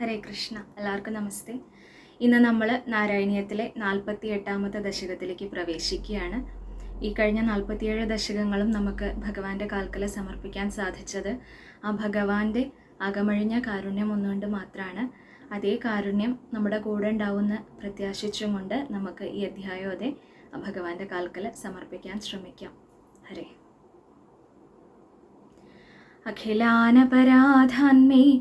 ഹരേ കൃഷ്ണ. എല്ലാവർക്കും നമസ്തേ. ഇന്ന് നമ്മൾ നാരായണീയത്തിലെ നാൽപ്പത്തി എട്ടാമത്തെ ദശകത്തിലേക്ക് പ്രവേശിക്കുകയാണ്. ഈ കഴിഞ്ഞ നാൽപ്പത്തിയേഴ് ദശകങ്ങളും നമുക്ക് ഭഗവാന്റെ കാൽക്കല സമർപ്പിക്കാൻ സാധിച്ചത് ആ ഭഗവാന്റെ അകമഴിഞ്ഞ കാരുണ്യം ഒന്നുകൊണ്ട് മാത്രമാണ് അതേ കാരുണ്യം നമ്മുടെ കൂടെ ഉണ്ടാവുമെന്ന് പ്രത്യാശിച്ചും കൊണ്ട് നമുക്ക് ഈ അധ്യായം അതെ ഭഗവാന്റെ കാൽക്കല സമർപ്പിക്കാൻ ശ്രമിക്കാം. ഹരേ. അഖിലാനപരാധാന്മേ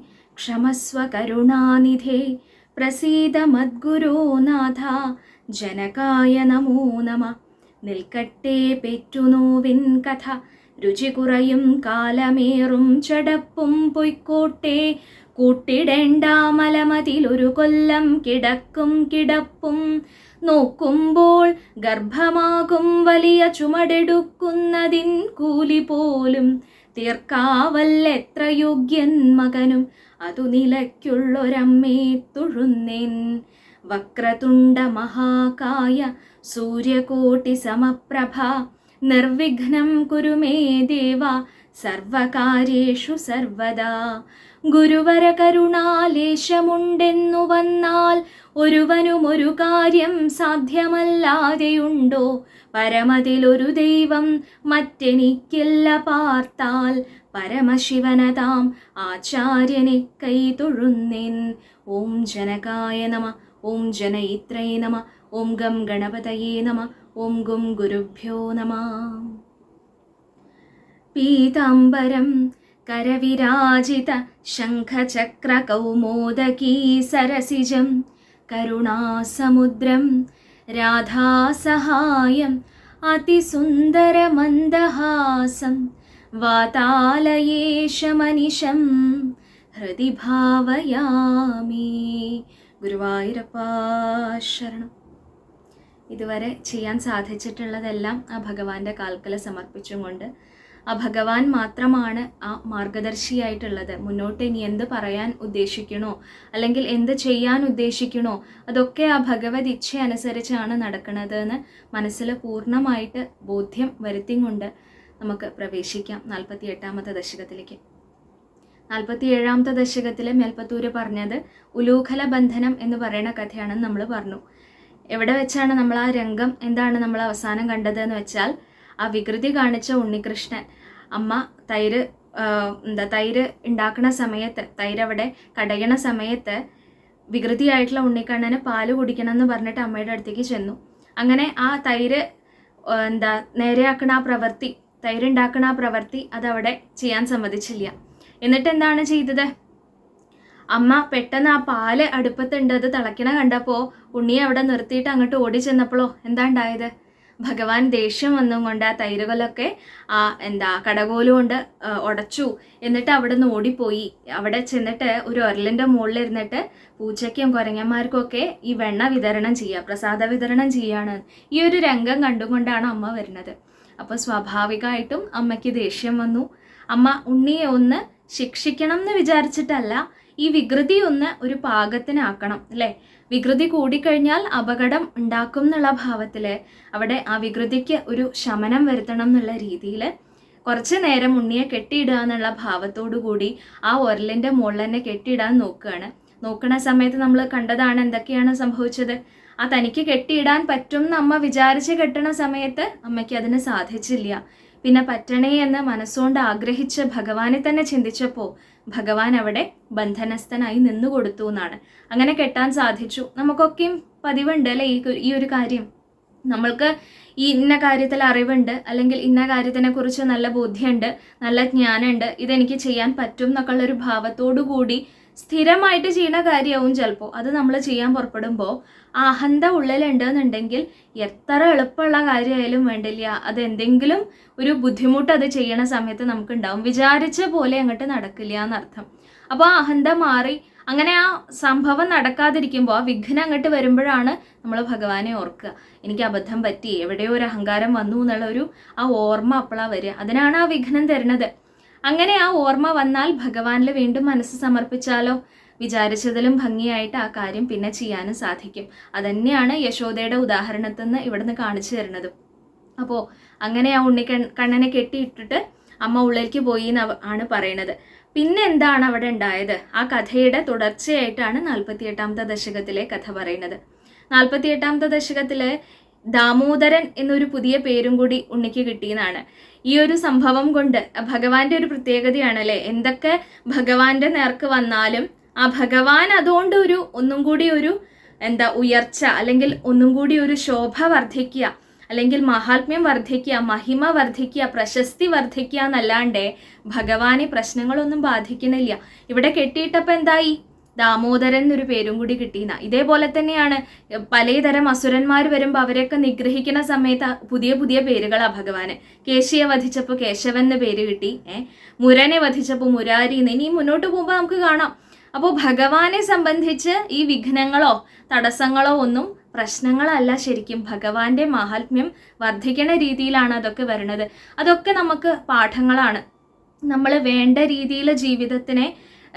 കരുണാനിധേ പ്രസീത മദ്ഗുരുനാഥ ജനകായ നമോ നമ. നിൽക്കട്ടെ പെറ്റുനോവിൻ കഥ രുചി കുറയും കാലമേറും ചടപ്പും പൊയ്ക്കോട്ടെ. കൂട്ടിടേണ്ട മലമതിലൊരു കൊല്ലം കിടക്കും കിടപ്പും. നോക്കുമ്പോൾ ഗർഭമാകും വലിയ ചുമടെടുക്കുന്നതിൻ കൂലി പോലും. തീർക്കാവല്ലെത്ര യോഗ്യൻ മകനും അതു നിലയ്ക്കുള്ളൊരമ്മേ തുഴുന്നേൻ. വക്രതുണ്ട മഹാകായ സൂര്യകോട്ടി സമപ്രഭ നിർവിഘ്നം കുരുമേ ദേവ സർവകാര്യേഷു സർവദാ. ഗുരുവര കരുണാലേശമുണ്ടെന്നു വന്നാൽ ഒരുവനും ഒരു കാര്യം സാധ്യമല്ലാതെയുണ്ടോ? പരമതിലൊരു ദൈവം മറ്റെനിക്കില്ല പാർത്താൽ പരമശിവനതാം ആചാര്യനെ കൈ തൊഴുന്നേൻ ഓം ജനകായ നമ ഓം ജനയിത്രേ നമ ഓം ഗം ഗണപതയേ നമ ഓം ഗും ഗുരുഭ്യോ നമ. പീതാംബരം കരവിരാജിത ശംഖചക്രകൗമോദകീ സരസിജം കരുണാസമുദ്രം രാധാസഹായം അതിസുന്ദരമന്ദഹാസം വാതാലയേശമനിശം ഹൃദി ഭാവയാമി ഗുരുവായൂരപ്പ ശരണം. ഇതുവരെ ചെയ്യാൻ സാധിച്ചിട്ടുള്ളതെല്ലാം ആ ഭഗവാന്റെ കാൽക്കല സമർപ്പിച്ചും കൊണ്ട് ആ ഭഗവാൻ മാത്രമാണ് ആ മാർഗദർശിയായിട്ടുള്ളത്. മുന്നോട്ട് ഇനി എന്ത് പറയാൻ ഉദ്ദേശിക്കണോ? അല്ലെങ്കിൽ എന്ത് ചെയ്യാൻ ഉദ്ദേശിക്കണോ? അതൊക്കെ ആ ഭഗവത് ഇച്ഛ അനുസരിച്ചാണ് നടക്കുന്നത് എന്ന് മനസ്സിൽ പൂർണമായിട്ട് ബോധ്യം വരുത്തി കൊണ്ട് നമുക്ക് പ്രവേശിക്കാം നാൽപ്പത്തി എട്ടാമത്തെ ദശകത്തിലേക്ക്. നാൽപ്പത്തി ഏഴാമത്തെ ദശകത്തിൽ മേൽപ്പത്തൂര് പറഞ്ഞത് ഉലൂഖല ബന്ധനം എന്ന് പറയുന്ന കഥയാണെന്ന് നമ്മൾ പറഞ്ഞു. എവിടെ വെച്ചാണ് നമ്മൾ ആ രംഗം? എന്താണ് നമ്മൾ അവസാനം കണ്ടത് എന്ന് വെച്ചാൽ ആ വികൃതി കാണിച്ച ഉണ്ണികൃഷ്ണൻ അമ്മ തൈര് എന്താ തൈര് ഉണ്ടാക്കുന്ന സമയത്ത് തൈര് അവിടെ കടയണ സമയത്ത് വികൃതിയായിട്ടുള്ള ഉണ്ണിക്കണ്ണന് പാൽ കുടിക്കണം എന്ന് പറഞ്ഞിട്ട് അമ്മയുടെ അടുത്തേക്ക് ചെന്നു. അങ്ങനെ ആ തൈര് എന്താ നേരെയാക്കണ ആ പ്രവൃത്തി തൈര് ഉണ്ടാക്കണ ആ പ്രവൃത്തി അതവിടെ ചെയ്യാൻ സമ്മതിച്ചില്ല. എന്നിട്ട് എന്താണ് ചെയ്തത്? അമ്മ പെട്ടെന്ന് ആ പാൽ അടുപ്പത്തുണ്ട് അത് തിളയ്ക്കണ കണ്ടപ്പോൾ ഉണ്ണിയെ അവിടെ നിർത്തിയിട്ട് അങ്ങോട്ട് ഓടി ചെന്നപ്പോഴോ എന്താ ഉണ്ടായത്? ഭഗവാൻ ദേഷ്യം വന്നും കൊണ്ട് ആ തൈരുകളൊക്കെ ആ എന്താ കടകോൽ കൊണ്ട് ഉടച്ചു. എന്നിട്ട് അവിടെ നിന്ന് ഓടിപ്പോയി. അവിടെ ചെന്നിട്ട് ഒരു ഒരലിന്റെ മുകളിൽ ഇരുന്നിട്ട് പൂച്ചയ്ക്കും കുരങ്ങന്മാർക്കും ഒക്കെ ഈ വെണ്ണ വിതരണം ചെയ്യുക പ്രസാദ വിതരണം ചെയ്യാണ് ഈ ഒരു രംഗം കണ്ടുകൊണ്ടാണ് അമ്മ വരുന്നത്. അപ്പോൾ സ്വാഭാവികമായിട്ടും അമ്മയ്ക്ക് ദേഷ്യം വന്നു. അമ്മ ഉണ്ണിയെ ഒന്ന് ശിക്ഷിക്കണം എന്ന് വിചാരിച്ചിട്ടല്ല ഈ വികൃതി ഒന്ന് ഒരു പാകത്തിനാക്കണം അല്ലേ? വികൃതി കൂടിക്കഴിഞ്ഞാൽ അപകടം ഉണ്ടാക്കും എന്നുള്ള ഭാവത്തിൽ അവിടെ ആ വികൃതിക്ക് ഒരു ശമനം വരുത്തണം എന്നുള്ള രീതിയിൽ കുറച്ച് നേരം ഉണ്ണിയെ കെട്ടിയിടുക എന്നുള്ള ഭാവത്തോടു കൂടി ആ ഒരലിന്റെ മുകളിൽ തന്നെ കെട്ടിയിടാൻ നോക്കുകയാണ്. നോക്കുന്ന സമയത്ത് നമ്മൾ കണ്ടതാണ് എന്തൊക്കെയാണ് സംഭവിച്ചത്. ആ തനിക്ക് കെട്ടിയിടാൻ പറ്റും എന്ന് അമ്മ വിചാരിച്ച് കെട്ടണ സമയത്ത് അമ്മയ്ക്ക് അതിന് സാധിച്ചില്ല. പിന്നെ പറ്റണേ എന്ന് മനസ്സുകൊണ്ട് ആഗ്രഹിച്ച് ഭഗവാനെ തന്നെ ചിന്തിച്ചപ്പോൾ ഭഗവാൻ അവിടെ ബന്ധനസ്ഥനായി നിന്നു കൊടുത്തു എന്നാണ്. അങ്ങനെ കെട്ടാൻ സാധിച്ചു. നമുക്കൊക്കെയും പതിവുണ്ട് അല്ലേ ഈ ഒരു കാര്യം? നമ്മൾക്ക് ഈ ഇന്ന കാര്യത്തിൽ അറിവുണ്ട് അല്ലെങ്കിൽ ഇന്ന കാര്യത്തിനെ കുറിച്ച് നല്ല ബോധ്യമുണ്ട് നല്ല ജ്ഞാനമുണ്ട് ഇതെനിക്ക് ചെയ്യാൻ പറ്റും എന്നൊക്കെയുള്ള ഒരു ഭാവത്തോടു കൂടി സ്ഥിരമായിട്ട് ചെയ്യുന്ന കാര്യമാവും ചിലപ്പോൾ. അത് നമ്മൾ ചെയ്യാൻ പുറപ്പെടുമ്പോൾ ആ അഹന്ത ഉള്ളിലുണ്ടെന്നുണ്ടെങ്കിൽ എത്ര എളുപ്പമുള്ള കാര്യമായാലും വേണ്ടില്ല. അത് എന്തെങ്കിലും ഒരു ബുദ്ധിമുട്ട് അത് ചെയ്യണ സമയത്ത് നമുക്ക് ഉണ്ടാവും വിചാരിച്ച പോലെ അങ്ങോട്ട് നടക്കില്ല എന്നർത്ഥം. അപ്പോൾ ആ അഹന്ത മാറി. അങ്ങനെ ആ സംഭവം നടക്കാതിരിക്കുമ്പോൾ ആ വിഘ്നം അങ്ങോട്ട് വരുമ്പോഴാണ് നമ്മൾ ഭഗവാനെ ഓർക്കുക. എനിക്ക് അബദ്ധം പറ്റി എവിടെയോ ഒരു അഹങ്കാരം വന്നു എന്നുള്ള ഒരു ആ ഓർമ്മ അപ്പോഴാണ് വരിക. അതിനാണ് ആ വിഘ്നം തരുന്നത്. അങ്ങനെ ആ ഓർമ്മ വന്നാൽ ഭഗവാനിൽ വീണ്ടും മനസ്സ് സമർപ്പിച്ചാലോ? വിചാരിച്ചതിലും ഭംഗിയായിട്ട് ആ കാര്യം പിന്നെ ചെയ്യാനും സാധിക്കും. അതന്നെയാണ് യശോദയുടെ ഉദാഹരണത്തിൽ നിന്ന് ഇവിടുന്ന് കാണിച്ചു തരുന്നത്. അപ്പോൾ അങ്ങനെ ആ ഉണ്ണിക്കൺ കണ്ണനെ കെട്ടിയിട്ടിട്ട് അമ്മ ഉള്ളിലേക്ക് പോയി എന്ന് ആണ് പറയുന്നത്. പിന്നെ എന്താണ് അവിടെ ഉണ്ടായത്? ആ കഥയുടെ തുടർച്ചയായിട്ടാണ് നാൽപ്പത്തിയെട്ടാമത്തെ ദശകത്തിലെ കഥ പറയുന്നത്. നാൽപ്പത്തിയെട്ടാമത്തെ ദശകത്തിലെ ദാമോദരൻ എന്നൊരു പുതിയ പേരും കൂടി ഉണ്ണിക്ക് കിട്ടിയെന്നാണ്. ഈ ഒരു സംഭവം കൊണ്ട് ഭഗവാന്റെ ഒരു പ്രത്യേകതയാണ് അല്ലേ എന്തൊക്കെ ഭഗവാന്റെ നേർക്ക് വന്നാലും ആ ഭഗവാൻ അതുകൊണ്ട് ഒരു ഒന്നും കൂടി ഒരു എന്താ ഉയർച്ച അല്ലെങ്കിൽ ഒന്നും കൂടി ഒരു ശോഭ വർദ്ധിക്കുക അല്ലെങ്കിൽ മഹാത്മ്യം വർദ്ധിക്കുക മഹിമ വർദ്ധിക്കുക പ്രശസ്തി വർദ്ധിക്കുക എന്നല്ലാണ്ട് ഭഗവാനെ പ്രശ്നങ്ങളൊന്നും ബാധിക്കണില്ല ഇവിടെ കെട്ടിയിട്ടപ്പോൾ എന്തായി? ദാമോദരൻ എന്നൊരു പേരും കൂടി കിട്ടിയെന്ന. ഇതേപോലെ തന്നെയാണ് പലതരം അസുരന്മാർ വരുമ്പോൾ അവരെയൊക്കെ നിഗ്രഹിക്കുന്ന സമയത്ത് പുതിയ പുതിയ പേരുകളാ ഭഗവാന്. കേശിയെ വധിച്ചപ്പോൾ കേശവൻ എന്ന പേര് കിട്ടി ഏഹ് മുരനെ വധിച്ചപ്പോൾ മുരാരി ഇനി മുന്നോട്ട് പോകുമ്പോൾ നമുക്ക് കാണാം. അപ്പോൾ ഭഗവാനെ സംബന്ധിച്ച് ഈ വിഘ്നങ്ങളോ തടസ്സങ്ങളോ ഒന്നും പ്രശ്നങ്ങളല്ല ശരിക്കും. ഭഗവാന്റെ മാഹാത്മ്യം വർദ്ധിക്കണ രീതിയിലാണ് അതൊക്കെ വരുന്നത് അതൊക്കെ നമുക്ക് പാഠങ്ങളാണ്. നമ്മൾ വേണ്ട രീതിയിൽ ജീവിതത്തിനെ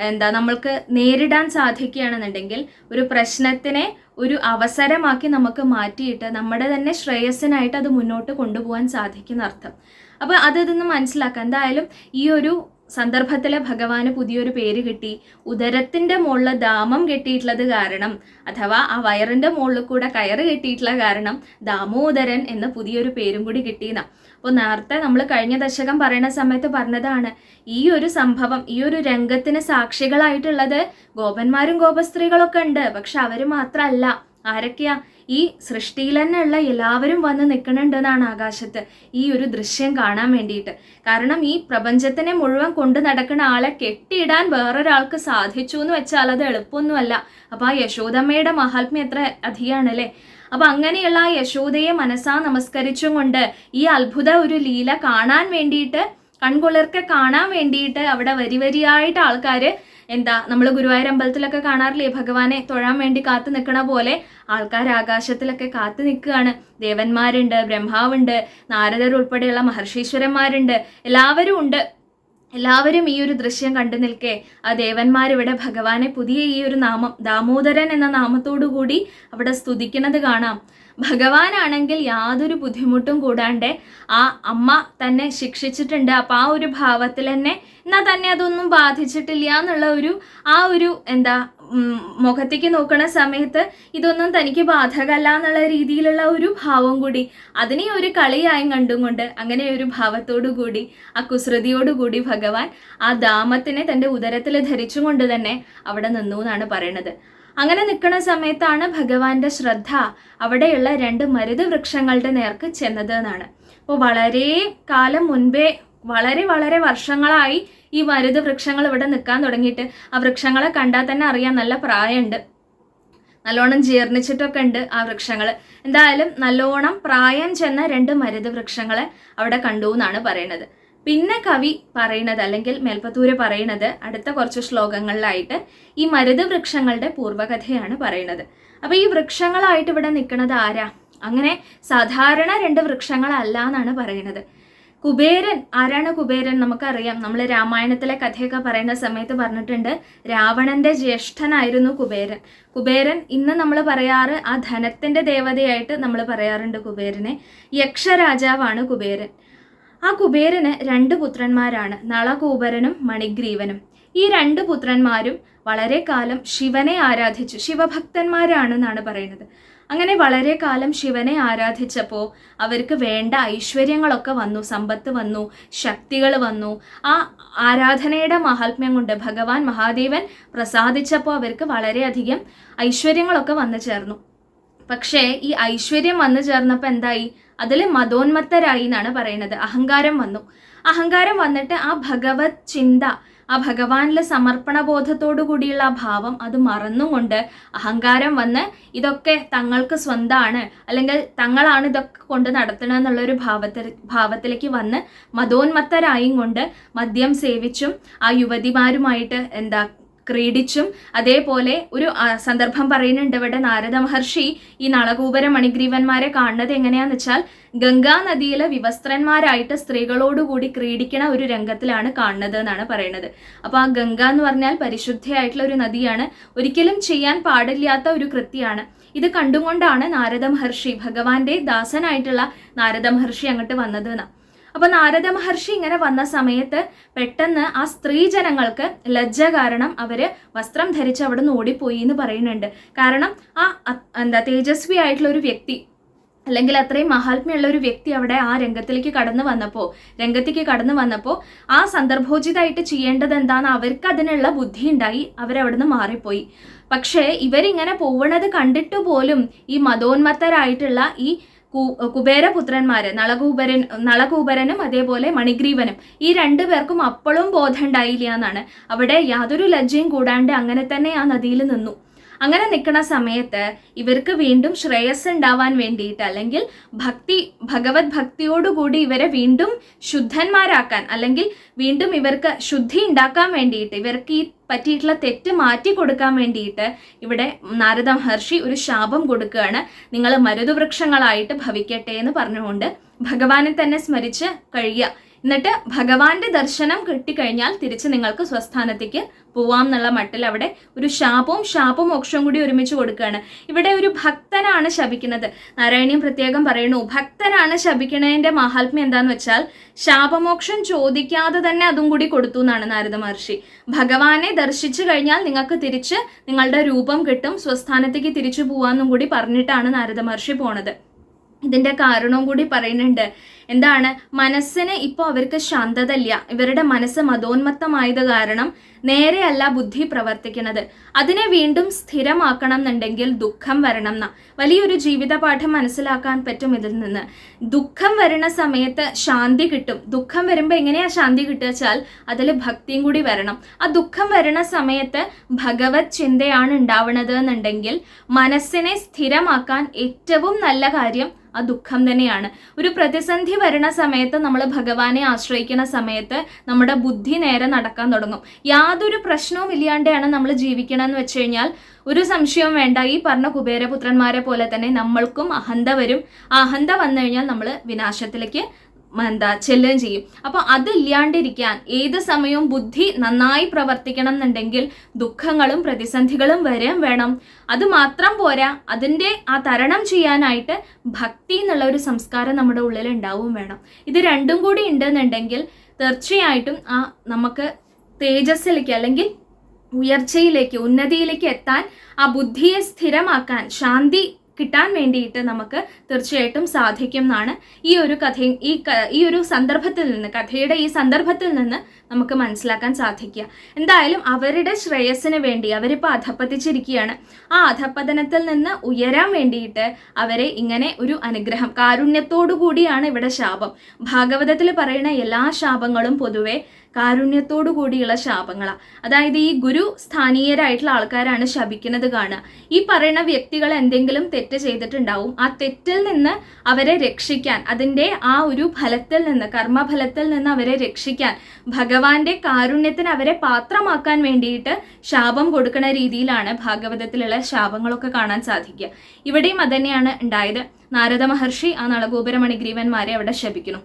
എന്താ നമ്മൾക്ക് നേരിടാൻ സാധിക്കുകയാണെന്നുണ്ടെങ്കിൽ ഒരു പ്രശ്നത്തിനെ ഒരു അവസരമാക്കി നമുക്ക് മാറ്റിയിട്ട് നമ്മുടെ തന്നെ ശ്രേയസ്സിനായിട്ട് അത് മുന്നോട്ട് കൊണ്ടുപോകാൻ സാധിക്കുന്ന അർത്ഥം അപ്പോൾ അത് ഇതൊന്ന് മനസ്സിലാക്കാം. എന്തായാലും ഈ ഒരു സന്ദർഭത്തിൽ ഭഗവാന് പുതിയൊരു പേര് കിട്ടി. ഉദരത്തിന്റെ മുകളിൽ ദാമം കെട്ടിയിട്ടുള്ളത് കാരണം അഥവാ ആ വയറിന്റെ മുകളിൽ കൂടെ കയറ് കെട്ടിയിട്ടുള്ള കാരണം ദാമോദരൻ എന്ന പുതിയൊരു പേരും കൂടി കിട്ടിയെന്ന. അപ്പോൾ നേരത്തെ നമ്മൾ കഴിഞ്ഞ ദശകം പറയുന്ന സമയത്ത് പറഞ്ഞതാണ് ഈ ഒരു സംഭവം ഈ ഒരു രംഗത്തിന് സാക്ഷികളായിട്ടുള്ളത് ഗോപന്മാരും ഗോപസ്ത്രീകളൊക്കെ ഉണ്ട്. പക്ഷെ അവർ മാത്രമല്ല ആരൊക്കെയാ? ഈ സൃഷ്ടിയിൽ തന്നെ ഉള്ള എല്ലാവരും വന്ന് നിൽക്കണുണ്ടെന്നാണ് ആകാശത്ത് ഈ ഒരു ദൃശ്യം കാണാൻ വേണ്ടിയിട്ട്. കാരണം ഈ പ്രപഞ്ചത്തിനെ മുഴുവൻ കൊണ്ടു നടക്കുന്ന ആളെ കെട്ടിയിടാൻ വേറൊരാൾക്ക് സാധിച്ചു എന്ന് വെച്ചാൽ അത് എളുപ്പമൊന്നുമല്ല. അപ്പൊ ആ യശോദമ്മയുടെ മഹാത്മ്യം എത്ര അധികമാണല്ലേ? അപ്പൊ അങ്ങനെയുള്ള ആ യശോദയെ മനസ്സാ നമസ്കരിച്ചും കൊണ്ട് ഈ അത്ഭുത ഒരു ലീല കാണാൻ വേണ്ടിയിട്ട് കൺകുളിർക്കെ കാണാൻ വേണ്ടിയിട്ട് അവിടെ വരി വരിയായിട്ട് ആൾക്കാര് എന്താ നമ്മൾ ഗുരുവായൂർ അമ്പലത്തിലൊക്കെ കാണാറില്ലേ? ഭഗവാനെ തൊഴാൻ വേണ്ടി കാത്തു നിൽക്കണ പോലെ ആൾക്കാർ ആകാശത്തിലൊക്കെ കാത്തു നിൽക്കുകയാണ്. ദേവന്മാരുണ്ട് ബ്രഹ്മാവുണ്ട് നാരദർ ഉൾപ്പെടെയുള്ള മഹർഷീശ്വരന്മാരുണ്ട്. എല്ലാവരും ഉണ്ട്. എല്ലാവരും ഈ ഒരു ദൃശ്യം കണ്ടു നിൽക്കെ. ആ ദേവന്മാരിവിടെ ഭഗവാനെ പുതിയ ഈ ഒരു നാമം ദാമോദരൻ എന്ന നാമത്തോടു കൂടി അവിടെ സ്തുതിക്കുന്നത് കാണാം. ഭഗവാനാണെങ്കിൽ യാതൊരു ബുദ്ധിമുട്ടും കൂടാണ്ട് ആ അമ്മ തന്നെ ശിക്ഷിച്ചിട്ടുണ്ട്. അപ്പം ആ ഒരു ഭാവത്തിൽ തന്നെ എന്നാൽ തന്നെ അതൊന്നും ബാധിച്ചിട്ടില്ല എന്നുള്ള ഒരു ആ ഒരു എന്താ മുഖത്തേക്ക് നോക്കുന്ന സമയത്ത് ഇതൊന്നും തനിക്ക് ബാധകമല്ല എന്നുള്ള രീതിയിലുള്ള ഒരു ഭാവം കൂടി അതിനെ ഒരു കളിയായി കണ്ടുകൊണ്ട് അങ്ങനെ ഒരു ഭാവത്തോടു കൂടി ആ കുസൃതിയോടുകൂടി ഭഗവാൻ ആ ദാമത്തിനെ തന്റെ ഉദരത്തിൽ ധരിച്ചുകൊണ്ട് തന്നെ അവിടെ നിന്നു എന്നാണ് പറയണത്. അങ്ങനെ നിൽക്കുന്ന സമയത്താണ് ഭഗവാന്റെ ശ്രദ്ധ അവിടെയുള്ള രണ്ട് മരുത് വൃക്ഷങ്ങളുടെ നേർക്ക് ചെന്നത് എന്നാണ്. അപ്പോൾ വളരെ കാലം മുൻപേ വളരെ വളരെ വർഷങ്ങളായി ഈ മരുത് വൃക്ഷങ്ങൾ ഇവിടെ നിൽക്കാൻ തുടങ്ങിയിട്ട് ആ വൃക്ഷങ്ങളെ കണ്ടാൽ തന്നെ അറിയാൻ നല്ല പ്രായമുണ്ട്. നല്ലോണം ജീർണിച്ചിട്ടൊക്കെ ഉണ്ട് ആ വൃക്ഷങ്ങൾ. എന്തായാലും നല്ലോണം പ്രായം ചെന്ന രണ്ട് മരുത് വൃക്ഷങ്ങളെ അവിടെ കണ്ടു എന്നാണ് പറയുന്നത്. പിന്നെ കവി പറയണത് അല്ലെങ്കിൽ മേൽപ്പത്തൂര് പറയണത് അടുത്ത കുറച്ച് ശ്ലോകങ്ങളിലായിട്ട് ഈ മരുത് വൃക്ഷങ്ങളുടെ പൂർവകഥയാണ് പറയണത് അപ്പൊ ഈ വൃക്ഷങ്ങളായിട്ട് ഇവിടെ നിൽക്കുന്നത് ആരാ? അങ്ങനെ സാധാരണ രണ്ട് വൃക്ഷങ്ങളല്ല എന്നാണ് പറയണത് കുബേരൻ ആരാണ് കുബേരൻ നമുക്കറിയാം. നമ്മൾ രാമായണത്തിലെ കഥയൊക്കെ പറയുന്ന സമയത്ത് പറഞ്ഞിട്ടുണ്ട് രാവണന്റെ ജ്യേഷ്ഠനായിരുന്നു കുബേരൻ. കുബേരൻ ഇന്ന് നമ്മൾ പറയാറ് ആ ധനത്തിന്റെ ദേവതയായിട്ട് നമ്മൾ പറയാറുണ്ട് കുബേരനെ. യക്ഷരാജാവാണ് കുബേരൻ. ആ കുബേരന് രണ്ട് പുത്രന്മാരാണ് നളകൂബരനും മണിഗ്രീവനും. ഈ രണ്ട് പുത്രന്മാരും വളരെ കാലം ശിവനെ ആരാധിച്ചു. ശിവഭക്തന്മാരാണെന്നാണ് പറയുന്നത്. അങ്ങനെ വളരെ കാലം ശിവനെ ആരാധിച്ചപ്പോൾ അവർക്ക് വേണ്ട ഐശ്വര്യങ്ങളൊക്കെ വന്നു സമ്പത്ത് വന്നു ശക്തികൾ വന്നു. ആ ആരാധനയുടെ മഹാത്മ്യം കൊണ്ട് ഭഗവാൻ മഹാദേവൻ പ്രസാദിച്ചപ്പോൾ അവർക്ക് വളരെയധികം ഐശ്വര്യങ്ങളൊക്കെ വന്നു ചേർന്നു. പക്ഷേ ഈ ഐശ്വര്യം വന്നു ചേർന്നപ്പോൾ എന്തായി? അതിൽ മതോന്മത്തരായി എന്നാണ് പറയുന്നത്. അഹങ്കാരം വന്നു. അഹങ്കാരം വന്നിട്ട് ആ ഭഗവത് ചിന്ത ആ ഭഗവാനിലെ സമർപ്പണ ബോധത്തോടു കൂടിയുള്ള ആ ഭാവം അത് മറന്നുകൊണ്ട് അഹങ്കാരം വന്ന് ഇതൊക്കെ തങ്ങൾക്ക് സ്വന്തമാണ് അല്ലെങ്കിൽ തങ്ങളാണ് ഇതൊക്കെ കൊണ്ട് നടത്തണം എന്നുള്ളൊരു ഭാവത്തിൽ ഭാവത്തിലേക്ക് വന്ന് മതോന്മത്തരായും കൊണ്ട് മദ്യം സേവിച്ചും ആ യുവതിമാരുമായിട്ട് എന്താ ക്രീഡിച്ചും അതേപോലെ ഒരു സന്ദർഭം പറയുന്നുണ്ട് ഇവിടെ നാരദ മഹർഷി ഈ നളകൂപര മണിഗ്രീവന്മാരെ കാണുന്നത് എങ്ങനെയാന്ന് വെച്ചാൽ ഗംഗാ നദിയിലെ വിവസ്ത്രന്മാരായിട്ട് സ്ത്രീകളോടുകൂടി ക്രീഡിക്കണ ഒരു രംഗത്തിലാണ് കാണുന്നത് എന്നാണ് പറയുന്നത്. അപ്പോൾ ആ ഗംഗ എന്ന് പറഞ്ഞാൽ പരിശുദ്ധയായിട്ടുള്ള ഒരു നദിയാണ്. ഒരിക്കലും ചെയ്യാൻ പാടില്ലാത്ത ഒരു കൃത്യമാണ്. ഇത് കണ്ടുകൊണ്ടാണ് നാരദ മഹർഷി ഭഗവാന്റെ ദാസനായിട്ടുള്ള നാരദ മഹർഷി അങ്ങോട്ട് വന്നത് എന്നാണ് അപ്പൊ നാരദ മഹർഷി ഇങ്ങനെ വന്ന സമയത്ത് പെട്ടെന്ന് ആ സ്ത്രീ ജനങ്ങൾക്ക് ലജ്ജ കാരണം അവർ വസ്ത്രം ധരിച്ച് അവിടെ നിന്ന് ഓടിപ്പോയി എന്ന് പറയുന്നുണ്ട്. കാരണം ആ എന്താ തേജസ്വി ആയിട്ടുള്ള ഒരു വ്യക്തി അല്ലെങ്കിൽ അത്രയും മഹാത്മ്യമുള്ള ഒരു വ്യക്തി അവിടെ ആ രംഗത്തിലേക്ക് കടന്നു വന്നപ്പോൾ രംഗത്തേക്ക് കടന്നു വന്നപ്പോൾ ആ സന്ദർഭോചിതമായിട്ട് ചെയ്യേണ്ടത് എന്താന്ന് അവർക്ക് അതിനുള്ള ബുദ്ധി ഉണ്ടായി അവരവിടുന്ന് മാറിപ്പോയി. പക്ഷേ ഇവരിങ്ങനെ പോവണത് കണ്ടിട്ട് പോലും ഈ മതോന്മത്തരായിട്ടുള്ള ഈ കുബേരപുത്രന്മാര് നളകൂബരൻ നളകൂബരനും അതേപോലെ മണിഗ്രീവനും ഈ രണ്ടു പേർക്കും അപ്പോഴും ബോധം ഉണ്ടായില്ല എന്നാണ്. അവിടെ യാതൊരു ലജ്ജയും കൂടാണ്ട് അങ്ങനെ തന്നെ ആ നദിയിൽ നിന്നു. അങ്ങനെ നിൽക്കുന്ന സമയത്ത് ഇവർക്ക് വീണ്ടും ശ്രേയസ് ഉണ്ടാവാൻ വേണ്ടിയിട്ട് അല്ലെങ്കിൽ ഭക്തി ഭഗവത് ഭക്തിയോടുകൂടി ഇവരെ വീണ്ടും ശുദ്ധന്മാരാക്കാൻ അല്ലെങ്കിൽ വീണ്ടും ഇവർക്ക് ശുദ്ധി ഉണ്ടാക്കാൻ വേണ്ടിയിട്ട് ഇവർക്ക് ഈ പറ്റിയിട്ടുള്ള തെറ്റ് മാറ്റി കൊടുക്കാൻ വേണ്ടിയിട്ട് ഇവിടെ നാരദ മഹർഷി ഒരു ശാപം കൊടുക്കുകയാണ്. നിങ്ങൾ മരുതുവൃക്ഷങ്ങളായിട്ട് ഭവിക്കട്ടെ എന്ന് പറഞ്ഞുകൊണ്ട് ഭഗവാനെ തന്നെ സ്മരിച്ച് കഴിയുക. എന്നിട്ട് ഭഗവാന്റെ ദർശനം കിട്ടിക്കഴിഞ്ഞാൽ തിരിച്ച് നിങ്ങൾക്ക് സ്വസ്ഥാനത്തേക്ക് പോവാം എന്നുള്ള മട്ടിൽ അവിടെ ഒരു ശാപവും ശാപവും മോക്ഷവും കൂടി ഒരുമിച്ച് കൊടുക്കുകയാണ്. ഇവിടെ ഒരു ഭക്തനാണ് ശപിക്കുന്നത്. നാരായണീയം പ്രത്യേകം പറയുന്നു ഭക്തനാണ് ശപിക്കണതിന്റെ മഹാത്മ്യം എന്താന്ന് വെച്ചാൽ ശാപമോക്ഷം ചോദിക്കാതെ തന്നെ അതും കൂടി കൊടുത്തു എന്നാണ് നാരദ മഹർഷി. ഭഗവാനെ ദർശിച്ചു കഴിഞ്ഞാൽ നിങ്ങൾക്ക് തിരിച്ച് നിങ്ങളുടെ രൂപം കിട്ടും സ്വസ്ഥാനത്തേക്ക് തിരിച്ചു പോവാന്നും കൂടി പറഞ്ഞിട്ടാണ് നാരദ മഹർഷി പോണത്. ഇതിന്റെ കാരണവും കൂടി പറയുന്നുണ്ട്. എന്താണ്? മനസ്സിന് ഇപ്പോൾ അവർക്ക് ശാന്തത ഇല്ല ഇവരുടെ മനസ്സ് മതോന്മത്തമായത് കാരണം നേരെയല്ല ബുദ്ധി പ്രവർത്തിക്കുന്നത്. അതിനെ വീണ്ടും സ്ഥിരമാക്കണം എന്നുണ്ടെങ്കിൽ ദുഃഖം വരണം എന്ന വലിയൊരു ജീവിതപാഠം മനസ്സിലാക്കാൻ പറ്റും ഇതിൽ നിന്ന്. ദുഃഖം വരുന്ന സമയത്ത് ശാന്തി കിട്ടും. ദുഃഖം വരുമ്പോൾ എങ്ങനെയാ ശാന്തി കിട്ടുക വെച്ചാൽ അതിൽ ഭക്തിയും കൂടി വരണം. ആ ദുഃഖം വരുന്ന സമയത്ത് ഭഗവത് ചിന്തയാണ് ഉണ്ടാവുന്നത് എന്നുണ്ടെങ്കിൽ മനസ്സിനെ സ്ഥിരമാക്കാൻ ഏറ്റവും നല്ല കാര്യം ആ ദുഃഖം തന്നെയാണ്. ഒരു പ്രതിസന്ധി വരുന്ന സമയത്ത് നമ്മൾ ഭഗവാനെ ആശ്രയിക്കുന്ന സമയത്ത് നമ്മുടെ ബുദ്ധി നേരെ നടക്കാൻ തുടങ്ങും. യാതൊരു പ്രശ്നവും ഇല്ലാണ്ടാണ് നമ്മൾ ജീവിക്കണമെന്ന് വെച്ച് കഴിഞ്ഞാൽ ഒരു സംശയവും വേണ്ട. ഈ പറഞ്ഞ കുബേരപുത്രന്മാരെ പോലെ തന്നെ നമ്മൾക്കും അഹന്ത വരും ആ അഹന്ത വന്നു കഴിഞ്ഞാൽ നമ്മൾ വിനാശത്തിലേക്ക് എന്താ ചെല്ലുകയും ചെയ്യും. അപ്പോൾ അതില്ലാണ്ടിരിക്കാൻ ഏത് സമയവും ബുദ്ധി നന്നായി പ്രവർത്തിക്കണം എന്നുണ്ടെങ്കിൽ ദുഃഖങ്ങളും പ്രതിസന്ധികളും വരെയും വേണം. അത് മാത്രം പോരാ അതിന്റെ ആ തരണം ചെയ്യാനായിട്ട് ഭക്തി എന്നുള്ള ഒരു സംസ്കാരം നമ്മുടെ ഉള്ളിൽ ഉണ്ടാവും വേണം. ഇത് രണ്ടും കൂടി ഉണ്ടെന്നുണ്ടെങ്കിൽ തീർച്ചയായിട്ടും ആ നമുക്ക് തേജസ്സിലേക്ക് അല്ലെങ്കിൽ ഉയർച്ചയിലേക്ക് ഉന്നതിയിലേക്ക് എത്താൻ ആ ബുദ്ധിയെ സ്ഥിരമാക്കാൻ ശാന്തി കിട്ടാൻ വേണ്ടിയിട്ട് നമുക്ക് തീർച്ചയായിട്ടും സാധിക്കും എന്നാണ് ഈ ഒരു കഥ ഈ ഈ ഒരു സന്ദർഭത്തിൽ നിന്ന് കഥയുടെ ഈ സന്ദർഭത്തിൽ നിന്ന് നമുക്ക് മനസ്സിലാക്കാൻ സാധിക്കുക. എന്തായാലും അവരുടെ ശ്രേയസ്സിന് വേണ്ടി അവരിപ്പോൾ അധപ്പതിച്ചിരിക്കുകയാണ്. ആ അധപ്പതനത്തിൽ നിന്ന് ഉയരാൻ വേണ്ടിയിട്ട് അവരെ ഇങ്ങനെ ഒരു അനുഗ്രഹം കാരുണ്യത്തോടു കൂടിയാണ് ഇവിടെ ശാപം. ഭാഗവതത്തിൽ പറയുന്ന എല്ലാ ശാപങ്ങളും പൊതുവെ കാരുണ്യത്തോടു കൂടിയുള്ള ശാപങ്ങളാണ് അതായത് ഈ ഗുരു സ്ഥാനീയരായിട്ടുള്ള ആൾക്കാരാണ് ശപിക്കുന്നത് കാണുക. ഈ പറയുന്ന വ്യക്തികൾ എന്തെങ്കിലും തെറ്റ് ചെയ്തിട്ടുണ്ടാവും. ആ തെറ്റിൽ നിന്ന് അവരെ രക്ഷിക്കാൻ അതിന്റെ ആ ഒരു ഫലത്തിൽ നിന്ന് കർമ്മഫലത്തിൽ നിന്ന് അവരെ രക്ഷിക്കാൻ ഭഗവാന്റെ കാരുണ്യത്തിന് അവരെ പാത്രമാക്കാൻ വേണ്ടിയിട്ട് ശാപം കൊടുക്കുന്ന രീതിയിലാണ് ഭാഗവതത്തിലുള്ള ശാപങ്ങളൊക്കെ കാണാൻ സാധിക്കുക. ഇവിടെയും അതന്നെയാണ് ഉണ്ടായത്. നാരദ മഹർഷി ആ നളഗോപുര മണിഗ്രീവന്മാരെ അവിടെ ശപിക്കുന്നു.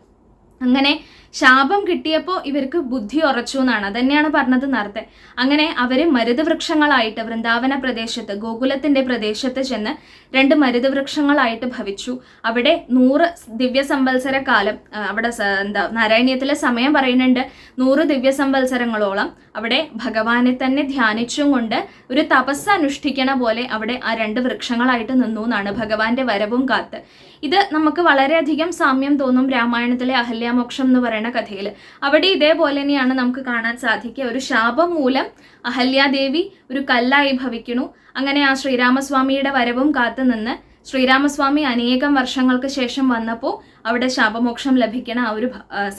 അങ്ങനെ ശാപം കിട്ടിയപ്പോൾ ഇവർക്ക് ബുദ്ധി ഉറച്ചു എന്നാണ്. അതന്നെയാണ് പറഞ്ഞത് നേരത്തെ. അങ്ങനെ അവർ മരുത് വൃക്ഷങ്ങളായിട്ട് വൃന്ദാവന പ്രദേശത്ത് ഗോകുലത്തിന്റെ പ്രദേശത്ത് ചെന്ന് രണ്ട് മരുത് വൃക്ഷങ്ങളായിട്ട് ഭവിച്ചു. അവിടെ നൂറ് ദിവ്യ സംവത്സര കാലം അവിടെ എന്താ നാരായണീയത്തിലെ സമയം പറയുന്നുണ്ട്. നൂറ് ദിവ്യ സംവത്സരങ്ങളോളം അവിടെ ഭഗവാനെ തന്നെ ധ്യാനിച്ചും കൊണ്ട് ഒരു തപസ് അനുഷ്ഠിക്കണ പോലെ അവിടെ ആ രണ്ട് വൃക്ഷങ്ങളായിട്ട് നിന്നു എന്നാണ് ഭഗവാന്റെ വരവും കാത്ത്. ഇത് നമുക്ക് വളരെയധികം സാമ്യം തോന്നും രാമായണത്തിലെ അഹല്യാമോക്ഷം എന്ന് പറയുന്ന കഥയിൽ. അവിടെ ഇതേപോലെ തന്നെയാണ് നമുക്ക് കാണാൻ സാധിക്കുക. ഒരു ശാപം മൂലം അഹല്യാദേവി ഒരു കല്ലായി ഭവിക്കുന്നു. അങ്ങനെ ആ ശ്രീരാമസ്വാമിയുടെ വരവും കാത്തുനിന്ന് ശ്രീരാമസ്വാമി അനേകം വർഷങ്ങൾക്ക് ശേഷം വന്നപ്പോൾ അവിടെ ശാപമോക്ഷം ലഭിക്കണ ആ ഒരു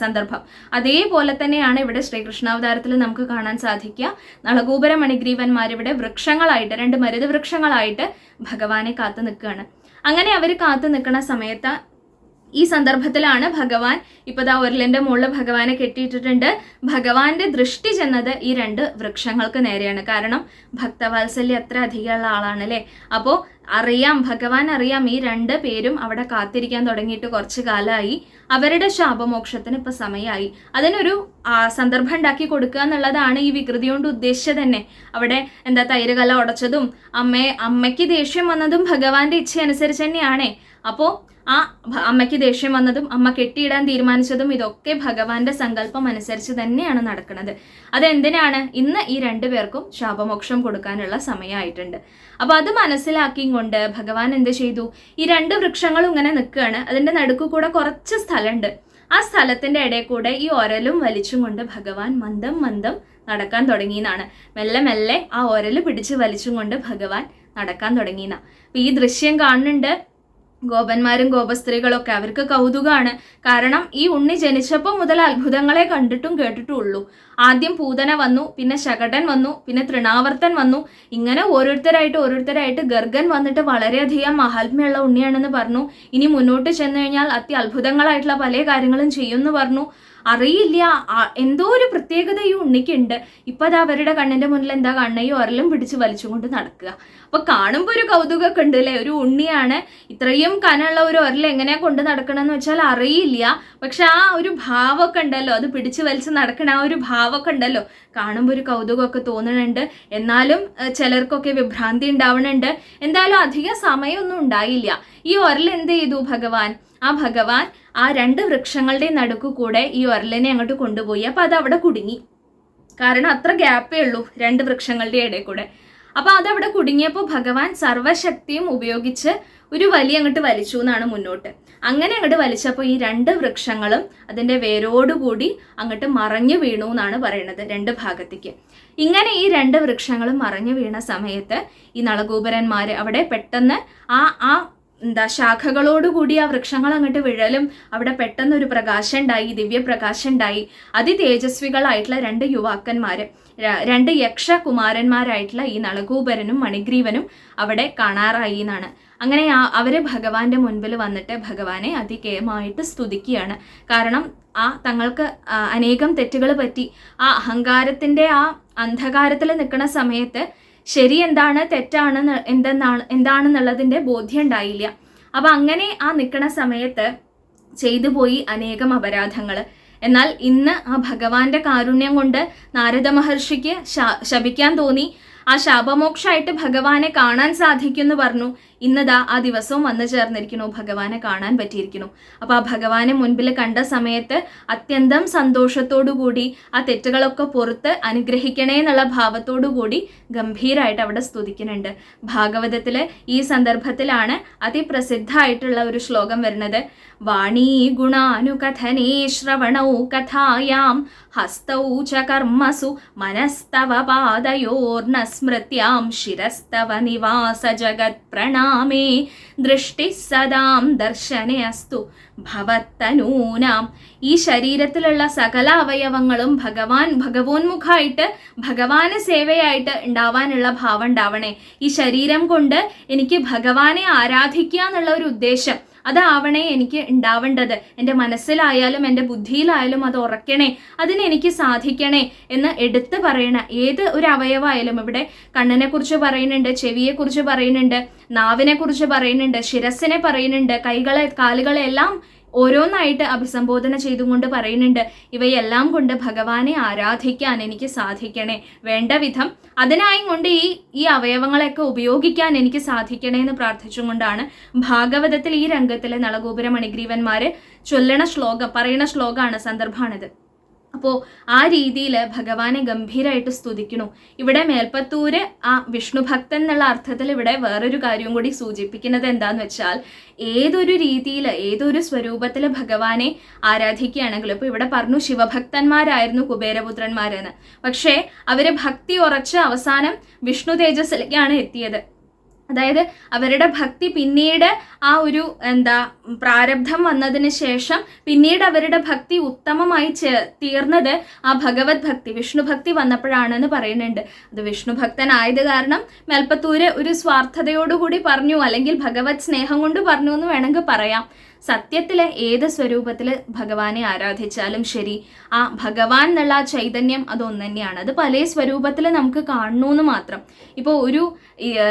സന്ദർഭം. അതേപോലെ തന്നെയാണ് ഇവിടെ ശ്രീകൃഷ്ണാവതാരത്തിൽ നമുക്ക് കാണാൻ സാധിക്കുക. നളകൂപര മണിഗ്രീവന്മാരിവിടെ വൃക്ഷങ്ങളായിട്ട് രണ്ട് മരുത് വൃക്ഷങ്ങളായിട്ട് ഭഗവാനെ കാത്തു നിൽക്കുകയാണ്. അങ്ങനെ അവർ കാത്തു നിൽക്കുന്ന സമയത്ത് ഈ സന്ദർഭത്തിലാണ് ഭഗവാൻ ഇപ്പൊ ദാ ഉരുളിന്റെ മുകളിൽ ഭഗവാനെ കെട്ടിയിട്ടിട്ടുണ്ട്. ഭഗവാന്റെ ദൃഷ്ടി ചെന്നത് ഈ രണ്ട് വൃക്ഷങ്ങൾക്ക് നേരെയാണ്. കാരണം ഭക്തവാത്സല്യം അത്ര അധികമുള്ള ആളാണ് അല്ലേ അപ്പോൾ അറിയാം ഭഗവാൻ അറിയാം ഈ രണ്ട് പേരും അവിടെ കാത്തിരിക്കാൻ തുടങ്ങിയിട്ട് കുറച്ച് കാലമായി. അവരുടെ ശാപമോക്ഷത്തിന് ഇപ്പൊ സമയമായി. അതിനൊരു സന്ദർഭം ഉണ്ടാക്കി കൊടുക്കുക എന്നുള്ളതാണ് ഈ വികൃതി കൊണ്ട് ഉദ്ദേശിച്ചത് തന്നെ. അവിടെ എന്താ തൈര് കല ഉടച്ചതും അമ്മയെ അമ്മയ്ക്ക് ദേഷ്യം വന്നതും ഭഗവാന്റെ ഇച്ഛ അനുസരിച്ച് തന്നെയാണേ. അപ്പോൾ ആ അമ്മയ്ക്ക് ദേഷ്യം വന്നതും അമ്മ കെട്ടിയിടാൻ തീരുമാനിച്ചതും ഇതൊക്കെ ഭഗവാന്റെ സങ്കല്പം അനുസരിച്ച് തന്നെയാണ് നടക്കുന്നത്. അതെന്തിനാണ്? ഇന്ന് ഈ രണ്ടു പേർക്കും ശാപമോക്ഷം കൊടുക്കാനുള്ള സമയമായിട്ടുണ്ട്. അപ്പൊ അത് മനസ്സിലാക്കിയും കൊണ്ട് ഭഗവാൻ എന്ത് ചെയ്തു? ഈ രണ്ട് വൃക്ഷങ്ങളും ഇങ്ങനെ നിൽക്കുകയാണ്. അതിന്റെ നടുക്കു കൂടെ കുറച്ച് സ്ഥലമുണ്ട്. ആ സ്ഥലത്തിന്റെ ഇടയിൽ കൂടെ ഈ ഒരലും വലിച്ചും കൊണ്ട് ഭഗവാൻ മന്ദം മന്ദം നടക്കാൻ തുടങ്ങിയെന്നാണ്. മെല്ലെ മെല്ലെ ആ ഒരൽ പിടിച്ച് വലിച്ചും കൊണ്ട് ഭഗവാൻ നടക്കാൻ തുടങ്ങിയെന്നാ. അപ്പൊ ഈ ദൃശ്യം കാണുന്നുണ്ട്. ഗോപന്മാരും ഗോപസ്ത്രീകളൊക്കെ അവർക്ക് കൗതുകമാണ് കാരണം ഈ ഉണ്ണി ജനിച്ചപ്പോൾ മുതൽ അത്ഭുതങ്ങളെ കണ്ടിട്ടും കേട്ടിട്ടും ഉള്ളൂ ആദ്യം പൂതന വന്നു പിന്നെ ശകടൻ വന്നു പിന്നെ തൃണാവർത്തൻ വന്നു. ഇങ്ങനെ ഓരോരുത്തരായിട്ട് ഓരോരുത്തരായിട്ട് ഗർഗൻ വന്നിട്ട് വളരെയധികം മഹാത്മ്യമുള്ള ഉണ്ണിയാണെന്ന് പറഞ്ഞു. ഇനി മുന്നോട്ട് ചെന്ന് കഴിഞ്ഞാൽ അത്യത്ഭുതങ്ങളായിട്ടുള്ള പല കാര്യങ്ങളും ചെയ്യുമെന്ന് പറഞ്ഞു. അറിയില്ല. എന്തോ ഒരു പ്രത്യേകതയും ഉണ്ണിക്കുണ്ട്. ഇപ്പൊ അത് അവരുടെ കണ്ണിന്റെ മുന്നിൽ എന്താ കണ്ണേ ഒരലും പിടിച്ച് വലിച്ചുകൊണ്ട് നടക്കുക. അപ്പോൾ കാണുമ്പോൾ ഒരു കൗതുകമൊക്കെ ഉണ്ട് അല്ലേ? ഒരു ഉണ്ണിയാണ് ഇത്രയും കനമുള്ള ഒരു ഒരൽ എങ്ങനെ കൊണ്ട് നടക്കണമെന്ന് വെച്ചാൽ അറിയില്ല. പക്ഷെ ആ ഒരു ഭാവമൊക്കെ ഉണ്ടല്ലോ. അത് പിടിച്ച് വലിച്ച് നടക്കണ ആ ഒരു ഭാവമൊക്കെ ഉണ്ടല്ലോ. കാണുമ്പോൾ ഒരു കൗതുകമൊക്കെ തോന്നുന്നുണ്ട് എന്നാലും ചിലർക്കൊക്കെ വിഭ്രാന്തി ഉണ്ടാവുന്നുണ്ട് എന്തായാലും അധികം സമയമൊന്നും ഉണ്ടായില്ല. ഈ ഒരൽ എന്ത് ചെയ്തു ഭഗവാൻ? ആ ഭഗവാൻ ആ രണ്ട് വൃക്ഷങ്ങളുടെ നടുക്കു കൂടെ ഈ ഒരലിനെ അങ്ങോട്ട് കൊണ്ടുപോയി. അപ്പൊ അത് അവിടെ കുടുങ്ങി. കാരണം അത്ര ഗ്യാപ്പേ ഉള്ളൂ രണ്ട് വൃക്ഷങ്ങളുടെ ഇടയിൽ കൂടെ അപ്പൊ അതവിടെ കുടുങ്ങിയപ്പോൾ ഭഗവാൻ സർവശക്തിയും ഉപയോഗിച്ച് ഒരു വലി അങ്ങോട്ട് വലിച്ചു എന്നാണ് മുന്നോട്ട്. അങ്ങനെ അങ്ങോട്ട് വലിച്ചപ്പോൾ ഈ രണ്ട് വൃക്ഷങ്ങളും അതിന്റെ വേരോടുകൂടി അങ്ങോട്ട് മറഞ്ഞു വീണു എന്നാണ് പറയുന്നത് രണ്ട് ഭാഗത്തേക്ക്. ഇങ്ങനെ ഈ രണ്ട് വൃക്ഷങ്ങളും മറഞ്ഞു വീണ സമയത്ത് ഈ നളഗോപുരന്മാർ അവിടെ പെട്ടെന്ന് ആ ആ എന്താ ശാഖകളോടുകൂടി ആ വൃക്ഷങ്ങൾ അങ്ങോട്ട് വിഴലും. അവിടെ പെട്ടെന്ന് ഒരു പ്രകാശം ഉണ്ടായി ദിവ്യപ്രകാശം ഉണ്ടായി അതിതേജസ്വികളായിട്ടുള്ള രണ്ട് യുവാക്കന്മാര് രണ്ട് യക്ഷകുമാരന്മാരായിട്ടുള്ള ഈ നളകൂപരനും മണിഗ്രീവനും അവിടെ കാണാറായി എന്നാണ്. അങ്ങനെ അവർ ഭഗവാന്റെ മുൻപിൽ വന്നിട്ട് ഭഗവാനെ അതികേയമായിട്ട് സ്തുതിക്കുകയാണ്. കാരണം ആ തങ്ങൾക്ക് അനേകം തെറ്റുകൾ പറ്റി. ആ അഹങ്കാരത്തിന്റെ ആ അന്ധകാരത്തിൽ നിൽക്കുന്ന സമയത്ത് ശരി എന്താണ് തെറ്റാണ് ന്ന് എന്തെന്നാണ് എന്താണെന്നുള്ളതിന്റെ ബോധ്യം ഉണ്ടായില്ല അപ്പൊ അങ്ങനെ ആ നിൽക്കുന്ന സമയത്ത് ചെയ്തു പോയി അനേകം അപരാധങ്ങൾ എന്നാൽ ഇന്ന് ആ ഭഗവാന്റെ കാരുണ്യം കൊണ്ട് നാരദ മഹർഷിക്ക് ശപിക്കാൻ തോന്നി. ആ ശാപമോക്ഷമായിട്ട് ഭഗവാനെ കാണാൻ സാധിക്കുമെന്ന് പറഞ്ഞു. ഇന്നതാ ആ ദിവസവും വന്നു ചേർന്നിരിക്കുന്നു. ഭഗവാനെ കാണാൻ പറ്റിയിരിക്കുന്നു. അപ്പൊ ആ ഭഗവാനെ മുൻപിൽ കണ്ട സമയത്ത് അത്യന്തം കൂടി ആ തെറ്റുകളൊക്കെ പുറത്ത് അനുഗ്രഹിക്കണേ എന്നുള്ള കൂടി ഗംഭീരമായിട്ട് അവിടെ സ്തുതിക്കുന്നുണ്ട്. ഭാഗവതത്തിൽ ഈ സന്ദർഭത്തിലാണ് അതിപ്രസിദ്ധമായിട്ടുള്ള ഒരു ശ്ലോകം വരുന്നത്. വാണീ ഗുണാനുകഥനേ ശ്രവണൗ കഥായാം ഹസ്തൗ ച കർമ്മസു മനസ്തവ പാദയോർണ സ്മൃത്യാം ശിരസ്തവ നിവാസ ജഗത് പ്രണാമേ ദൃഷ്ടി സദാം ദർശനേ അസ്തു. ഭവത്തനൂനാം. ഈ ശരീരത്തിലുള്ള സകല അവയവങ്ങളും ഭഗവാൻ ഭഗവോന്മുഖമായിട്ട് ഭഗവാന് സേവയായിട്ട് ഉണ്ടാവാനുള്ള ഭാവം ഉണ്ടാവണേ. ഈ ശരീരം കൊണ്ട് എനിക്ക് ഭഗവാനെ ആരാധിക്കുക എന്നുള്ള ഒരു ഉദ്ദേശം. അതാവണേ എനിക്ക് ഉണ്ടാവേണ്ടത്. എന്റെ മനസ്സിലായാലും എന്റെ ബുദ്ധിയിലായാലും അത് ഉറക്കണേ അതിന് എനിക്ക് സാധിക്കണേ എന്ന് എടുത്തു പറയണ ഏത് ഒരു അവയവമായാലും ഇവിടെ കണ്ണിനെ കുറിച്ച് പറയുന്നുണ്ട് ചെവിയെ കുറിച്ച് പറയുന്നുണ്ട് നാവിനെ കുറിച്ച് പറയുന്നുണ്ട് ശിരസിനെ പറയുന്നുണ്ട് കൈകളെ കാലുകളെ എല്ലാം ഓരോന്നായിട്ട് അഭിസംബോധന ചെയ്തുകൊണ്ട് പറയുന്നുണ്ട് ഇവയെല്ലാം കൊണ്ട് ഭഗവാനെ ആരാധിക്കാൻ എനിക്ക് സാധിക്കണേ. വേണ്ട വിധം അതിനായി കൊണ്ട് ഈ ഈ അവയവങ്ങളെയൊക്കെ ഉപയോഗിക്കാൻ എനിക്ക് സാധിക്കണേ എന്ന് പ്രാർത്ഥിച്ചുകൊണ്ടാണ് ഭാഗവതത്തിൽ ഈ രംഗത്തിലെ നളഗോപുര മണിഗ്രീവന്മാര് ചൊല്ലണ ശ്ലോകം പറയുന്ന ശ്ലോകമാണ് സന്ദർഭമാണിത്. അപ്പോൾ ആ രീതിയിൽ ഭഗവാനെ ഗംഭീരമായിട്ട് സ്തുതിക്കണു ഇവിടെ മേൽപ്പത്തൂര് ആ വിഷ്ണു ഭക്തൻ എന്നുള്ള അർത്ഥത്തിൽ ഇവിടെ വേറൊരു കാര്യം കൂടി സൂചിപ്പിക്കുന്നത് എന്താന്ന് വെച്ചാൽ ഏതൊരു രീതിയിൽ ഏതൊരു സ്വരൂപത്തിൽ ഭഗവാനെ ആരാധിക്കുകയാണെങ്കിലും ഇപ്പോൾ ഇവിടെ പറഞ്ഞു ശിവഭക്തന്മാരായിരുന്നു കുബേരപുത്രന്മാരെന്ന്. പക്ഷേ അവർ ഭക്തി ഉറച്ച് അവസാനം വിഷ്ണു തേജസ്സിലേക്കാണ് എത്തിയത്. അതായത് അവരുടെ ഭക്തി പിന്നീട് ആ ഒരു എന്താ പ്രാരബ്ധം വന്നതിന് ശേഷം പിന്നീട് അവരുടെ ഭക്തി ഉത്തമമായി തീർന്നത് ആ ഭഗവത് ഭക്തി വിഷ്ണു ഭക്തി വന്നപ്പോഴാണെന്ന് പറയുന്നുണ്ട്. അത് വിഷ്ണു ഭക്തനായത് കാരണം മേൽപ്പത്തൂര് ഒരു സ്വാർത്ഥതയോടുകൂടി പറഞ്ഞു അല്ലെങ്കിൽ ഭഗവത് സ്നേഹം കൊണ്ട് പറഞ്ഞു എന്ന് വേണമെങ്കിൽ പറയാം. സത്യത്തിൽ ഏത് സ്വരൂപത്തിൽ ഭഗവാനെ ആരാധിച്ചാലും ശരി. ആ ഭഗവാൻ എന്നുള്ള ചൈതന്യം അതൊന്നു തന്നെയാണ് അത് പല സ്വരൂപത്തിൽ നമുക്ക് കാണണു എന്ന് മാത്രം. ഇപ്പോൾ ഒരു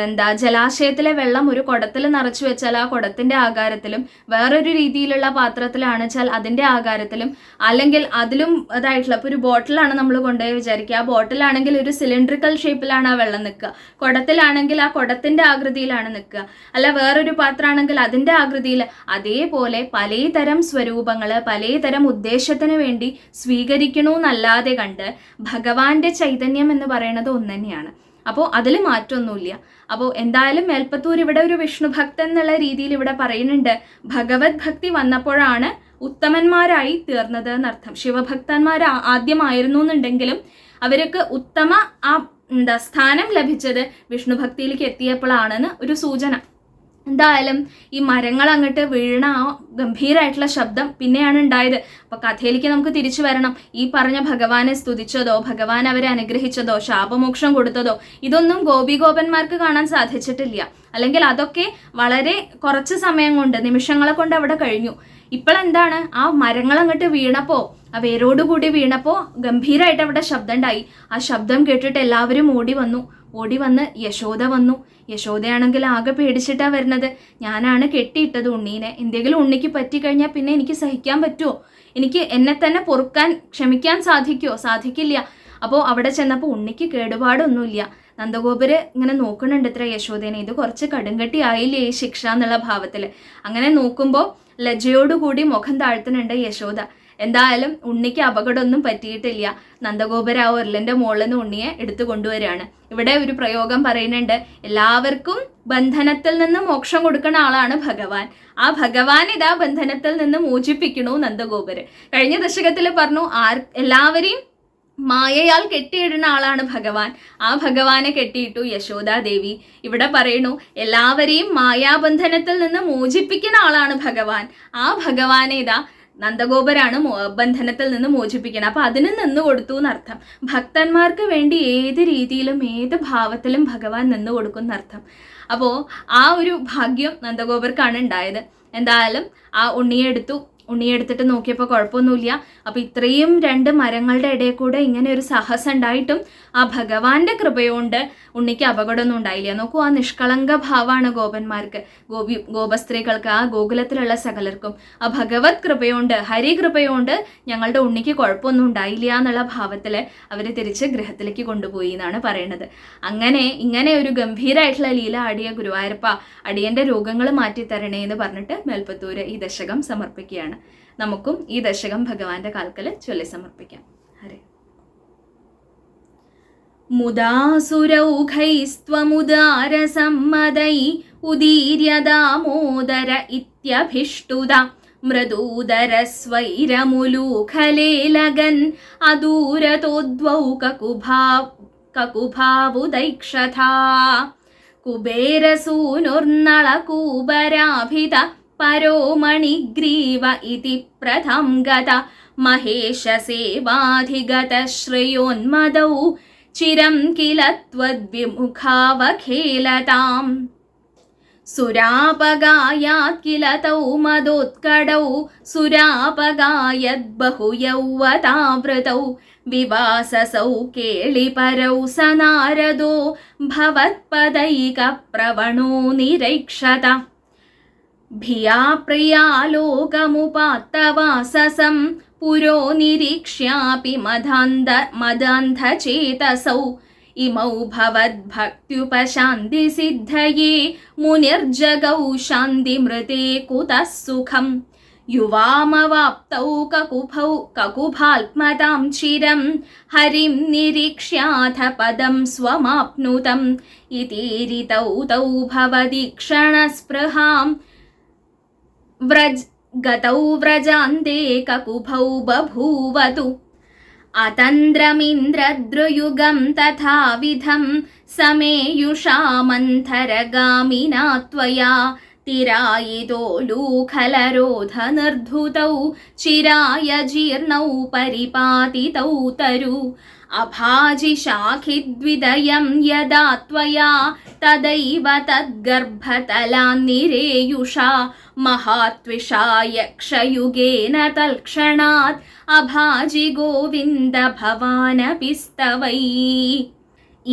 എന്താ ജലാശയത്തിലെ വെള്ളം ഒരു കുടത്തിൽ നിറച്ചു വെച്ചാൽ ആ കുടത്തിന്റെ ആകാരത്തിലും വേറൊരു രീതിയിലുള്ള പാത്രത്തിലാണെച്ചാൽ അതിന്റെ ആകാരത്തിലും അല്ലെങ്കിൽ അതിലും അതായിട്ടുള്ള ഇപ്പോൾ ഒരു ബോട്ടിലാണ് നമ്മൾ കൊണ്ടുപോയി വിചാരിക്കുക. ആ ബോട്ടിലാണെങ്കിൽ ഒരു സിലിണ്ടറിക്കൽ ഷേപ്പിലാണ് ആ വെള്ളം നിൽക്കുക. കുടത്തിലാണെങ്കിൽ ആ കുടത്തിന്റെ ആകൃതിയിലാണ് നിൽക്കുക. അല്ല വേറൊരു പാത്രമാണെങ്കിൽ അതിന്റെ ആകൃതിയിൽ അതേപോലെ ഒരേപോലെ പലതരം സ്വരൂപങ്ങൾ പലതരം ഉദ്ദേശത്തിന് വേണ്ടി സ്വീകരിക്കണമെന്നല്ലാതെ കണ്ട് ഭഗവാന്റെ ചൈതന്യം എന്ന് പറയുന്നത് ഒന്ന് തന്നെയാണ് അപ്പോൾ അതിൽ മാറ്റമൊന്നുമില്ല അപ്പോൾ എന്തായാലും മേൽപ്പത്തൂർ ഇവിടെ ഒരു വിഷ്ണു ഭക്തൻ എന്നുള്ള രീതിയിൽ ഇവിടെ പറയുന്നുണ്ട്. ഭഗവത് ഭക്തി വന്നപ്പോഴാണ് ഉത്തമന്മാരായി തീർന്നത് എന്നർത്ഥം. ശിവഭക്തന്മാർ ആദ്യമായിരുന്നു എന്നുണ്ടെങ്കിലും അവർക്ക് ഉത്തമ ആ എന്താ സ്ഥാനം ലഭിച്ചത് വിഷ്ണു ഭക്തിയിലേക്ക് എത്തിയപ്പോഴാണെന്ന് ഒരു സൂചന. എന്തായാലും ഈ മരങ്ങൾ അങ്ങോട്ട് വീണ ആ ഗംഭീരമായിട്ടുള്ള ശബ്ദം പിന്നെയാണ് ഉണ്ടായത്. അപ്പൊ കഥയിലേക്ക് നമുക്ക് തിരിച്ചു വരണം. ഈ പറഞ്ഞ ഭഗവാനെ സ്തുതിച്ചതോ ഭഗവാൻ അവരെ അനുഗ്രഹിച്ചതോ ശാപമോക്ഷം കൊടുത്തതോ ഇതൊന്നും ഗോപിഗോപന്മാർക്ക് കാണാൻ സാധിച്ചിട്ടില്ല. അല്ലെങ്കിൽ അതൊക്കെ വളരെ കുറച്ച് സമയം കൊണ്ട് നിമിഷങ്ങളെ കൊണ്ട് അവിടെ കഴിഞ്ഞു. ഇപ്പോഴെന്താണ് ആ മരങ്ങൾ അങ്ങോട്ട് വീണപ്പോ ആ വേരോടുകൂടി വീണപ്പോ ഗംഭീരമായിട്ട് അവിടെ ശബ്ദം ഉണ്ടായി. ആ ശബ്ദം കേട്ടിട്ട് എല്ലാവരും ഓടി വന്നു. ഓടി വന്ന് യശോദ വന്നു. യശോദയാണെങ്കിൽ ആകെ പേടിച്ചിട്ടാ വരുന്നത്. ഞാനാണ് കെട്ടിയിട്ടത് ഉണ്ണീനെ. എന്തെങ്കിലും ഉണ്ണിക്ക് പറ്റിക്കഴിഞ്ഞാൽ പിന്നെ എനിക്ക് സഹിക്കാൻ പറ്റുമോ എനിക്ക് എന്നെ തന്നെ പൊറുക്കാൻ ക്ഷമിക്കാൻ സാധിക്കുമോ സാധിക്കില്ല. അപ്പോൾ അവിടെ ചെന്നപ്പോൾ ഉണ്ണിക്ക് കേടുപാടൊന്നുമില്ല. നന്ദഗോപര് ഇങ്ങനെ നോക്കുന്നുണ്ട് ഇത്ര യശോദേനെ. ഇത് കുറച്ച് കടുങ്കട്ടി ആയില്ലേ ഈ ശിക്ഷ എന്നുള്ള ഭാവത്തിൽ അങ്ങനെ നോക്കുമ്പോൾ ലജ്ജയോടുകൂടി മുഖം താഴ്ത്തുന്നുണ്ട് യശോദ. എന്തായാലും ഉണ്ണിക്ക് അപകടമൊന്നും പറ്റിയിട്ടില്ല. നന്ദഗോപര ആ ഉരുളിന്റെ മുകളിൽ നിന്ന് ഉണ്ണിയെ എടുത്തു കൊണ്ടുവരികയാണ്. ഇവിടെ ഒരു പ്രയോഗം പറയുന്നുണ്ട് എല്ലാവർക്കും ബന്ധനത്തിൽ നിന്ന് മോക്ഷം കൊടുക്കുന്ന ആളാണ് ഭഗവാൻ. ആ ഭഗവാൻ ഇതാ ബന്ധനത്തിൽ നിന്ന് മോചിപ്പിക്കണു നന്ദഗോപുര്. കഴിഞ്ഞ ദശകത്തിൽ പറഞ്ഞു ആർ എല്ലാവരെയും മായയാൽ കെട്ടിയിടുന്ന ആളാണ് ഭഗവാൻ. ആ ഭഗവാനെ കെട്ടിയിട്ടു യശോദാദേവി ഇവിടെ പറയുന്നു എല്ലാവരെയും മായാബന്ധനത്തിൽ നിന്ന് മോചിപ്പിക്കുന്ന ആളാണ് ഭഗവാൻ. ആ ഭഗവാനെ ഇതാ നന്ദഗോപരാണ് ബന്ധനത്തിൽ നിന്ന് മോചിപ്പിക്കണം. അപ്പൊ അതിന് നിന്ന് കൊടുത്തു എന്നർത്ഥം. ഭക്തന്മാർക്ക് വേണ്ടി ഏത് രീതിയിലും ഏത് ഭാവത്തിലും ഭഗവാൻ നിന്ന് കൊടുക്കും എന്നർത്ഥം. അപ്പോൾ ആ ഒരു ഭാഗ്യം നന്ദഗോപർക്കാണ് ഉണ്ടായത്. എന്തായാലും ആ ഉണ്ണിയെ എടുത്തു. ഉണ്ണിയെ എടുത്തിട്ട് നോക്കിയപ്പോൾ കുഴപ്പമൊന്നുമില്ല. അപ്പൊ ഇത്രയും രണ്ട് മരങ്ങളുടെ ഇടയിൽ കൂടെ ഇങ്ങനെ ഒരു സാഹസം ഉണ്ടായിട്ടും ആ ഭഗവാന്റെ കൃപയോണ്ട് ഉണ്ണിക്ക് അപകടമൊന്നും ഉണ്ടായില്ല. നോക്കൂ ആ നിഷ്കളങ്ക ഭാവമാണ് ഗോപന്മാർക്ക്. ഗോപി ഗോപസ്ത്രീകൾക്ക് ആ ഗോകുലത്തിലുള്ള സകലർക്കും. ആ ഭഗവത് കൃപയോണ്ട് ഹരി കൃപയോണ്ട് ഞങ്ങളുടെ ഉണ്ണിക്ക് കുഴപ്പമൊന്നും ഉണ്ടായില്ല എന്നുള്ള ഭാവത്തിൽ അവർ തിരിച്ച് ഗൃഹത്തിലേക്ക് കൊണ്ടുപോയി എന്നാണ് പറയുന്നത് അങ്ങനെ ഇങ്ങനെ ഒരു ഗംഭീരമായിട്ടുള്ള ലീല ആടിയ ഗുരുവായൂരപ്പ അടിയന്റെ രോഗങ്ങൾ മാറ്റിത്തരണേ എന്ന് പറഞ്ഞിട്ട് മേൽപ്പത്തൂര് ഈ ദശകം സമർപ്പിക്കുകയാണ്. നമുക്കും ഈ ദശകം ഭഗവാന്റെ കാൽക്കൽ ചൊല്ലി സമർപ്പിക്കാം. ഹരേ ഉദീര്യ ദാമോദര ഇത്യഭിഷ്ടുത. മൃദൂദരസ്വൈരമുലൂഖലേലഗൻ അദൂരതോദ്വൗ കകുഭാവ് കകുഭാവുദൈക്ഷഥാ. കുബേരസൂനുർനളകൂബരാഭിത പരോ മണിഗ്രീവ ഇതി പ്രഥം ഗത മഹേശസേവാധിഗത ശ്രേയോന്മദൗ ചിരം കില ത്വദ്വിമുഖാവഖേലതാം സുരാപകായാത് കില തൗ മദോത്കടൗ സുരാപകായത് ബഹുയൗവതാവൃതൗ വിവാസസൗ കേളിപരൗ സനാരദോ ഭവത്പദൈകപ്രവണോ നിരൈക്ഷത. ഭിയാ പ്രിയാലോകമുപാത്തവാസസം पुरो निरीक्ष्यापि मदान्ध मदान्धचेतसौ। इमौ भवद्भक्त्युपशान्तिसिद्धये मुनिर्जगौ शान्तिमृते कुतः सुखम्। युवामवाप्तौ ककुभौ ककुभात्मतां चिरं, हरिं निरीक्ष्याथ पदं स्वमाप्नुतम्। इतीरितौ तौ भवति क्षणस्पृहां व्रज गतौ వ్రజాంతే కకుభౌ బభూవతు అతంద్రమింద్రద్రుయుగం తథావిధం సమేయుషామంతరగామినా త్వయా తిరాయితో లూఖలరోధనిర్ధుతౌ చిరాయ జీర్ణౌ పరిపాతితౌ తరు अभाजिशाखिद्विदयं यदा त्वया तदैव तद्गर्भतलान्निरेयुषा महात्विषा यक्षयुगेन तत्क्षणात् अभाजि गोविन्द भवानपि स्तवै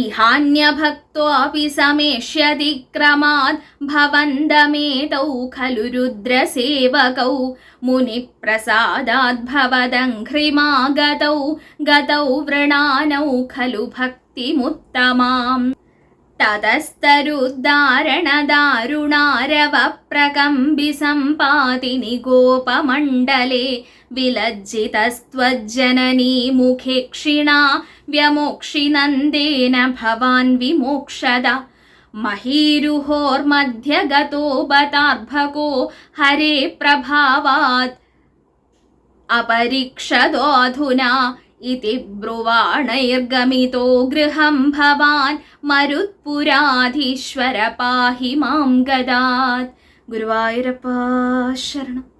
इहान्यभक्तोऽपि समेष्यति क्रमात् भवन्दमेतौ खलु रुद्रसेवकौ मुनिप्रसादाद् भवदङ्घ्रिमागतौ गतौ वृणानौ खलु भक्तिमुत्तमाम् ततस्तरुद्धारणदारुणारवप्रकम्बिसम्पातिनि गोपमण्डले विलज्जितस्त्वज्जननी मुखे क्षिणा व्यमोक्षिनन्देन भवान् विमोक्षद महीरुहोर्मध्यगतो बतार्भको हरे प्रभावात् अपरीक्षदोऽधुना इति ब्रुवाणैर्गमितो गृहं भवान् मरुत्पुराधीश्वर पाहि माँ गदात्। गुरुवायूरप्पा शरणम्।